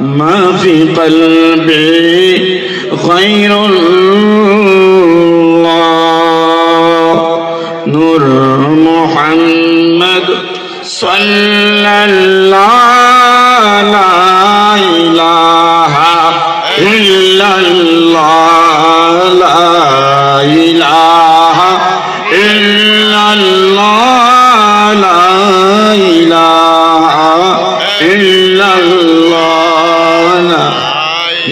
ما في قلبي خير الله. نور محمد صلى الله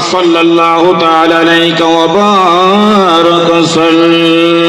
صلى الله تعالى عليك وبارك وسلم.